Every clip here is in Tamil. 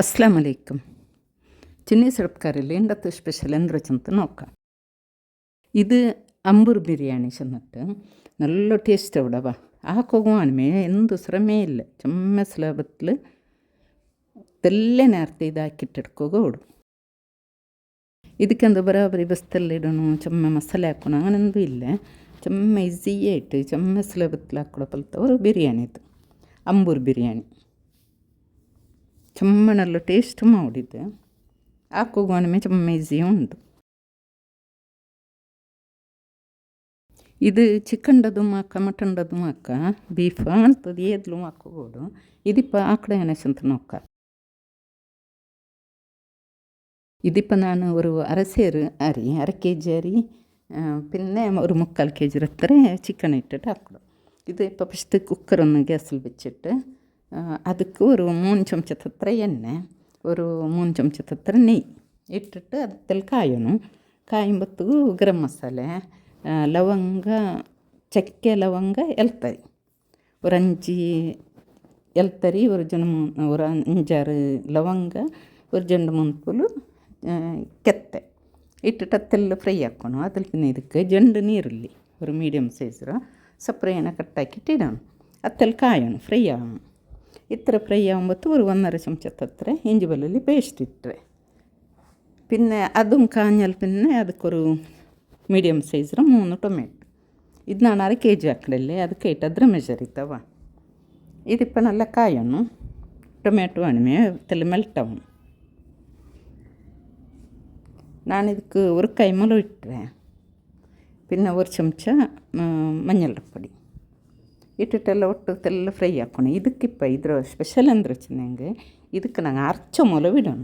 അസ്സാം വലൈക്കും ചിന്നി സർക്കാരിൽ എന്താ സ്പെഷ്യൽ എന്നുവെച്ചത് നോക്കാം ഇത് അമ്പൂർ ബിരിയാണി ചെന്നിട്ട് നല്ല ടേസ്റ്റ് അവിടെ വാ ആ കൊകുവാനുമേ എന്ത് ശ്രമേ ഇല്ല ചമ്മ സ്ലാപത്തിൽ തെല്ലെ നേരത്തെ ഇതാക്കിട്ടെടുക്കുക ഓടും ഇതിക്കെന്താ ബരാബരി ബസ്തെല്ലിടണം ചമ്മ മസാല ആക്കണം അങ്ങനെ എന്തും ഇല്ല ചമ്മ ഈസിയായിട്ട് ചമ്മ സ്ലാപത്തിലാക്കുള്ള പോലത്തെ ഒരു ബിരിയാണി ഇത് അമ്പൂർ ബിരിയാണി ಚಮ್ಮನಲ್ಲೂ ಟೇಸ್ಟ್ ಮಾಡಿದ್ದೆ ಹಾಕೋಗೊನಮೆ ಚಮ್ಮ ಈಸಿ ಉಂಡು ಇದು ಚಿಕನ್ಡದು ಮಾಕ ಮಟನ್ಡದು ಮಾಕ ಬೀಫ ಅಂತದು ಏದ್ಲು ಹಾಕೋಬೋದು ಇದಿಪ್ಪ ಆಕಡೆ ಅಂತ ನೋಕ ഇതിപ്പോൾ ನಾನು ഒരു അരസേർ അരി അര കെ ജി അരി പിന്നെ ഒരു മുക്കാൽ കെ ജി അത്ര ചിക്കൻ ഇട്ടിട്ട് ആക്കണം ഇത് ഇപ്പോൾ ഫസ്റ്റ് കുക്കറൊന്ന് ഗ്യാസിൽ വെച്ചിട്ട് ಅದಕ್ಕೆ ஒரு மூணு ಚಮಚದ ಹತ್ರ ಎಣ್ಣೆ ஒரு ಮೂರು ಚಮಚದ ಹತ್ರ ನೆಯ್ ಇಟ್ಟಿಟ್ಟು ಅದರಲ್ಲಿ ಕಾಯೋನು ಕಾಯಿಂಬತ್ತಿಗೂ ಗರಂ ಮಸಾಲೆ ಲವಂಗ ಚಕ್ಕೆ ಲವಂಗ ಎಲ್ತರಿ ஒரு அஞ்சு எல்தறி ஒரு ஜொண்டு மூணு ஒரு அஞ்சாறு ಲವಂಗ ஒரு ಜೊಂಡು ಮೂನು ಪುಲು ಕೆತ್ತೆ ಇಟ್ಟಿಟ್ಟು ಅದೆಲ್ಲ ಫ್ರೈ ಹಾಕೋಣ ಅದ್ರ ಇದಕ್ಕೆ ಜೊಂಡು ನೀರುಳ್ಳಿ ஒரு மீடியம் சைஸில் சப்பரம் எண்ணெய் கட் ஆக்கிட்டு இடணும் அத்தல் காயணும் ஃப்ரை ஆகணும் ഇത്ര ഫ്രൈ ആകുമ്പോഴത്ത് ഒരു ഒന്നര ചുമച്ചത്തത്ര ഇഞ്ചി വെല്ലുള്ളി പേസ്റ്റ് ഇട്ടേ പിന്നെ അതും കാഞ്ഞാൽ പിന്നെ അതൊക്കൊരു മീഡിയം സൈസിലെ മൂന്ന് ടൊമാറ്റോ ഇതാണ് അര കെ ജി ആക്കണല്ലേ അത് കേട്ടത്ര മെഷർ ഇത്തവ ഇതിപ്പോൾ നല്ല കായണം ടൊമാറ്റോ ആണുമേ തെല്ല മെൽട്ടാവും நான் இதுக்கு ஒரு கைமலும் இட்டுறேன் பின்ன ஒரு சம்ச்சா மஞ்சள் பொடி ಇಟ್ಟಿಟ್ಟೆಲ್ಲ ಒಟ್ಟುತ್ತೆಲ್ಲ ಫ್ರೈ ಹಾಕೋಣ ಇದಕ್ಕಿಪ್ಪ ಇದರ ಸ್ಪೆಷಲ್ ಅಂದ್ರೆ ಚೆನ್ನಂಗೆ ಇದಕ್ಕೆ ನಂಗೆ ಅರ್ಚ ಮೊಲ ಬಿಡೋಣ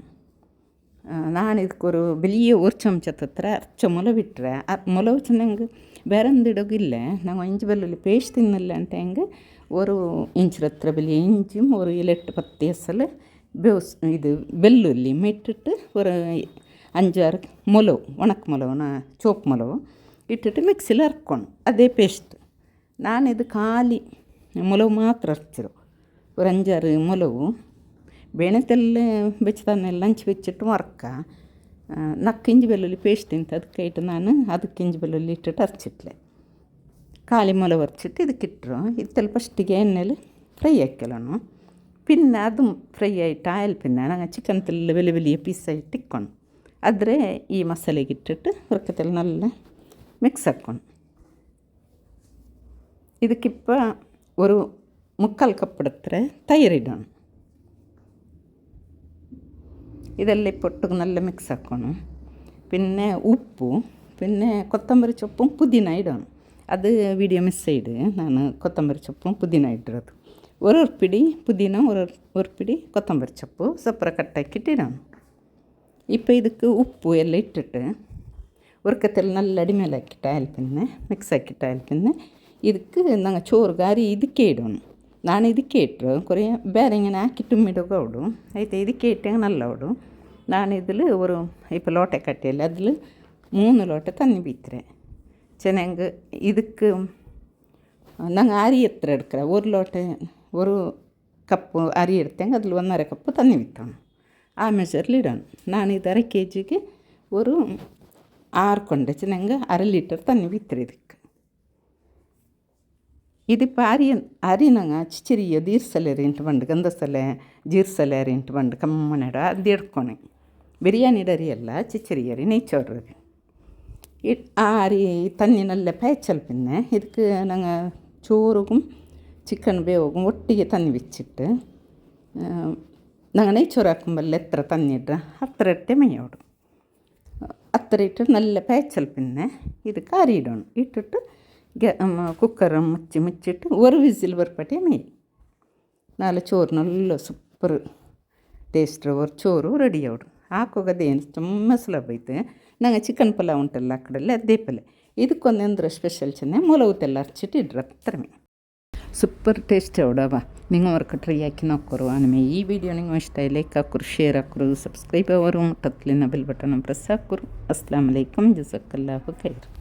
ನಾನು ಇದಕ್ಕೊರು ಬೆಳಿಗ್ಗೆ ಊರು ಚಮಚದ ಹತ್ರ ಅರ್ಚ ಮೊಲ ಬಿಟ್ಟರೆ ಅರ್ ಮೊಲವು ಚೆನ್ನಂಗೆ ಬೇರೆ ಒಂದು ಇಡೋಗಿಲ್ಲ ನಾವು ಇಂಚು ಬೆಲ್ಲಲ್ಲಿ ಪೇಸ್ಟ್ ತಿನ್ನಲ್ಲ ಅಂತ ಹೆಂಗೆ ஒரு இன்ச்சு ரத்திரபலி இஞ்சும் ஒரு ஏழு எட்டு பத்து எசல் பெவுஸ் இது வெள்ளுள்ளி மெட்டுட்டு ஒரு அஞ்சாறு மொளவு உனக்கு மொளவு நான் சோப்பு மொளவு இட்டுட்டு மிக்சியில் அரைக்கணும் அதே பேஸ்ட்டு ನಾನಿದು ಕಾಲಿ ಮೊಲವು ಮಾತ್ರ ಹರಚರು ಒರ ಅಂಜಾರು ಮೊಲವು ಬೇಣೆತೆಲ್ ಲಂಚ್ ಅಂಚಿ ಬೆಚ್ಚಿಟ್ಟು ಮರಕ್ಕ ನಾಕ್ ಇಂಜಿ ಬೆಲ್ಲುಳ್ಳಿ ಪೇಸ್ಟ್ ನಿಂತ ಅದಕ್ಕೆ ಇಟ್ಟು ನಾನು ಅದಕ್ಕೆ ಇಂಜಿ ಬೆಲ್ಲುಳ್ಳಿ ಇಟ್ಟಿಟ್ಟು ಅರಿಚಿಟ್ಲೆ ಖಾಲಿ ಮೊಲವು ಹರಿಚಿಟ್ಟು ಇದು ಇಟ್ಟರು ಇದು ತಲೆ ಫಸ್ಟಿಗೆ ಎಣ್ಣೆಲಿ ಫ್ರೈ ಹಾಕೋಣನು ಪಿನ್ನ ಅದು ಫ್ರೈ ಆಯಿಟ್ಟು ಆಯಲು ಪಿನ್ನ ನನಗೆ ಚಿಕನ್ ತೆಲ್ಲು ಬೆಲೆ ಬೆಲಿಯ ಪೀಸ್ ಇಟ್ಟು ಇಕ್ಕೊಂಡು ಅದ್ರೆ ಈ ಮಸಾಲೆಗೆ ಇಟ್ಟಿಟ್ಟು ಉರಕತೆಲ್ ನಲ್ಲ ಮಿಕ್ಸ್ ಹಾಕ್ಕೊಂಡು இதுக்கு இப்போ ஒரு முக்கால் கப் எடுத்துகிற ತೈರಿಡೋಣ ഇതെല്ലാം പൊട്ട് നല്ല മിക്സ് ആക്കണം പിന്നെ ഉപ്പും പിന്നെ കൊത്തമ്പരി ചൊപ്പും പുതിന ഇടണം അത് വീഡിയോ മിസ് ചെയ്ത് നാണ് കൊത്തമ്പരി ചൊപ്പും പുതിന ഇടുന്നത് ഒരു പിടി പുതിന ഒരു ഒരു പിടി കൊത്തമ്പരി ചൊപ്പ് സെപ്പറ കട്ടാക്കിയിട്ട് ഇടണം ഇപ്പോൾ ഇതുക്ക് ഉപ്പ് എല്ലാം ഇട്ടിട്ട് ഉറക്കത്തിൽ നല്ല അടിമേലാക്കിയിട്ട് അയൽപ്പിന്നെ മിക്സ് ആക്കിയിട്ട് അയൽപ്പിന്നെ ಇದಕ್ಕೆ ನಂಗೆ ಚೋರು ಗಾರಿ ಇದಕ್ಕೆ ಇಡೋನು ನಾನು ಇದಕ್ಕೆ ಇಟ್ಟರು കുറേ ಬೇರೆ ഇങ്ങനെ ആക്കി തുമ്മിടുക ഓടും అయితే ಇದಕ್ಕೆ ഇട്ടെങ്കിൽ നല്ല ഓടും ನಾನು ഇതിൽ ഒരു ഇപ്പോൾ ലോട്ടെ കട്ടിയല്ല അതിൽ മൂന്ന് ലോട്ടെ തന്നി വിത്തരേ ചെനങ്ക് இதுக்கு நாங்கள் அரி எத்தனை எடுக்கிறேன் ஒரு லோட்டை ஒரு கப்பு அரி எடுத்தேங்க அதில் ஒன்றரை கப்பு தண்ணி விற்றணும் ஆ மெஷரில் இடணும் நான் இது அரை கேஜிக்கு ஒரு ஆறு கொண்டச்சு நாங்கள் அரை லிட்டர் தண்ணி விற்றுறதுக்கு ಇದು ಪಾರಿಯನ್ ಆರಿನಂಗ ಚಿಚಿರಿಯ ದೀರ್ಸಲೆರೆ ಇಂಟು ಬಂಡು ಗಂಧಸಲೆ ಜೀರ್ಸಲೆರೆ ಇಂಟು ಬಂಡು ಕಮ್ಮನೆಡ ಅದು ಹಿಡ್ಕೊಣೆ ಬಿರಿಯಾನಿ ಡರಿ ಎಲ್ಲ ಚಿಚಿರಿಯರಿ ನೀಚೋರ್ರಿ ಇಟ್ ಆರಿ ತನ್ನಿನಲ್ಲೇ ಪೇಚಲ್ಪಿನ್ನೆ ಇದಕ್ಕೆ ನಂಗೆ ചോറുകും ചിക്കൻ വേവും ഒട്ടിക്ക് തന്നി വെച്ചിട്ട് ഞങ്ങൾ നെയ്ച്ചോറാക്കുമ്പോൾ എത്ര തന്നിട്ട് അത്ര ഇട്ട് മെയ്യോടും അത്ര ഇട്ട് നല്ല പേച്ചൽ പിന്നെ ഇത് കറിയിടണം ഇട്ടിട്ട് ಗ್ಯಾ ಕುಕ್ಕರ್ ಮುಚ್ಚಿ ಮುಚ್ಚಿಟ್ಟು ಒಂದು ವಿಸಿಲ್ ಬರ್ಪಟ್ಟೆ ನೆಯ್ ನಾಳೆ ಚೋರು ನಲ್ಲ ಸೂಪರ್ ಟೇಸ್ಟ್ ಅವ್ರ ಚೋರು ರೆಡಿ ಅವರು ಹಾಕೋಗೋದೇನು ತುಂಬ ಸುಲಭ ಐತೆ ನಂಗೆ ಚಿಕನ್ ಪಲಾವ್ ಉಂಟಲ್ಲ ಆ ಕಡೆಲ್ಲ ಅದೇ ಪಲ್ಯ ಇದಕ್ಕೊಂದಂದ್ರೆ ಸ್ಪೆಷಲ್ ಚೆನ್ನೆ ಮೊಲವತ್ತೆಲ್ಲ ಹಚ್ಚಿಟ್ಟಿಡ್ರ ಹತ್ರನೇ ಸೂಪರ್ ಟೇಸ್ಟ್ ಅವಡವ നിങ്ങൾ അവർക്ക് ട്രൈ ആക്കി നോക്കറു ആണമേ ഈ വീഡിയോ നിങ്ങൾ ഇഷ്ടമായി ലൈക്ക് ആക്കുറു ഷെയർ ആക്കുറു സബ്സ്ക്രൈബ് ആവറും ടത്തിലെ ബെൽ ബട്ടണും പ്രസ് ആക്കുറു അസ്സാം വലൈക്കും ജസക്കല്ലാഹു ഖൈർ